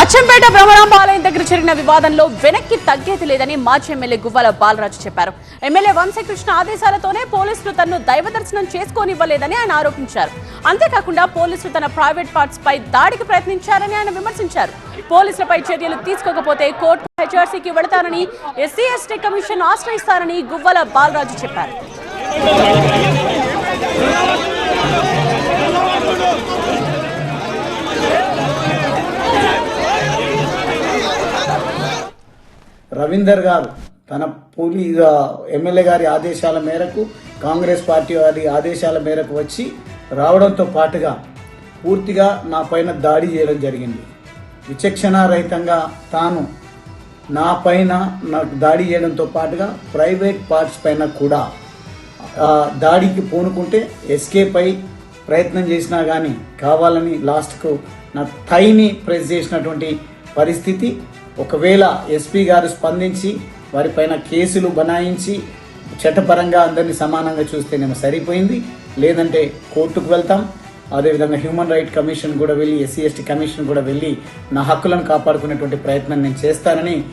అచ్చంపేట భ్రమరాంబాలయం దగ్గర జరిగిన వివాదంలో వెనక్కి తగ్గేది లేదని మాజీ ఎమ్మెల్యే గువ్వల బాలరాజు చెప్పారు. ఎమ్మెల్యే వంశకృష్ణ ఆదేశాలతోనే పోలీసులు తనను దైవ దర్శనం చేసుకోనివ్వలేదని ఆయన ఆరోపించారు. అంతేకాకుండా పోలీసులు తన ప్రైవేట్ పార్ట్స్ పై దాడికి ప్రయత్నించారని ఆయన విమర్శించారు. పోలీసులపై చర్యలు తీసుకోకపోతే కోర్టు హెచ్ఆర్సీకి వెళతానని ఎస్సీ ఎస్టీ కమిషన్ ఆశ్రయిస్తారని గువ్వల బాలరాజు చెప్పారు. రవీందర్ గారు తన పోలీ ఎమ్మెల్యే గారి ఆదేశాల మేరకు కాంగ్రెస్ పార్టీ వారి ఆదేశాల మేరకు వచ్చి రావడంతో పాటుగా పూర్తిగా నా పైన దాడి చేయడం జరిగింది. విచక్షణారహితంగా తాను నా పైన నాకు దాడి చేయడంతో పాటుగా ప్రైవేట్ పార్ట్స్ పైన కూడా దాడికి పూనుకుంటే ఎస్కేప్ అయి ప్రయత్నం చేసినా కానీ కావాలని లాస్ట్కు నా థైని ప్రెస్ చేసినటువంటి పరిస్థితి ఒకవేళ ఎస్పీ గారు స్పందించి వారిపైన కేసులు బనాయించి చట్టపరంగా అందరినీ సమానంగా చూస్తేనేమో సరిపోయింది. లేదంటే కోర్టుకు వెళ్తాం. అదేవిధంగా హ్యూమన్ రైట్ కమిషన్ కూడా వెళ్ళి ఎస్సీ ఎస్టీ కమిషన్ కూడా వెళ్ళి నా హక్కులను కాపాడుకునేటువంటి ప్రయత్నం నేను చేస్తానని